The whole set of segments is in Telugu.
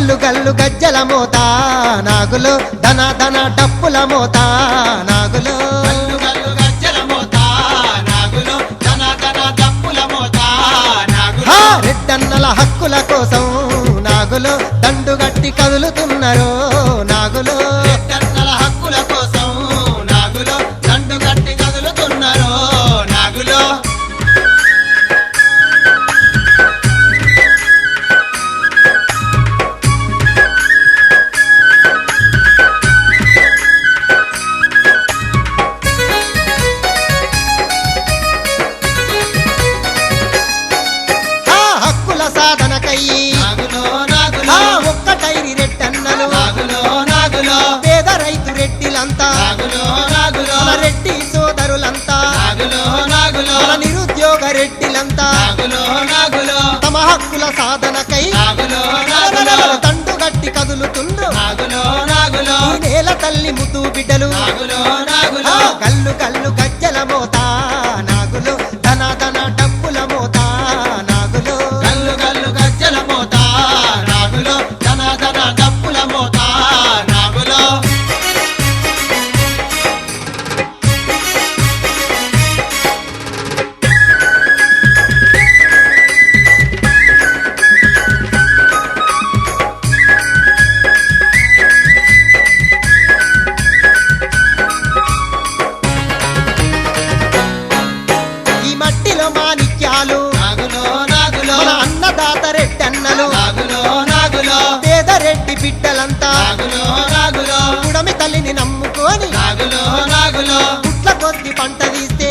గల్లు గల్లు గజ్జల మోత నాగులు ధన ధన డప్పుల మోత నాగులు రెడ్డన్నల హక్కుల కోసం నాగులు దండుగట్టి కదులుతున్నారు నాగులు హక్కుల సాధనకై తండు గట్టి కదులుతుండు. నేల తల్లి ముద్దు బిడ్డలు. కళ్ళు కళ్ళు వచ్చి పంట తీస్తే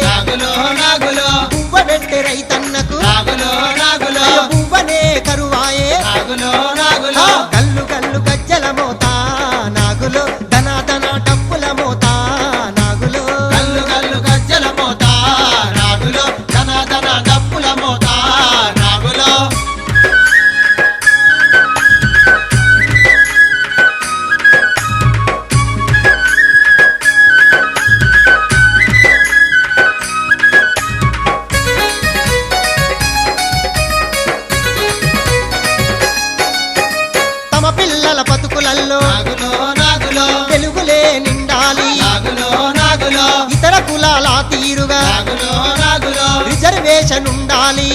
పువ్వ పెట్టే రైతన్నకు పువ్వనే కరువాయే. నాగులే నిండాలి. ఇతర కులాల తీరుగా రిజర్వేషన్ ఉండాలి.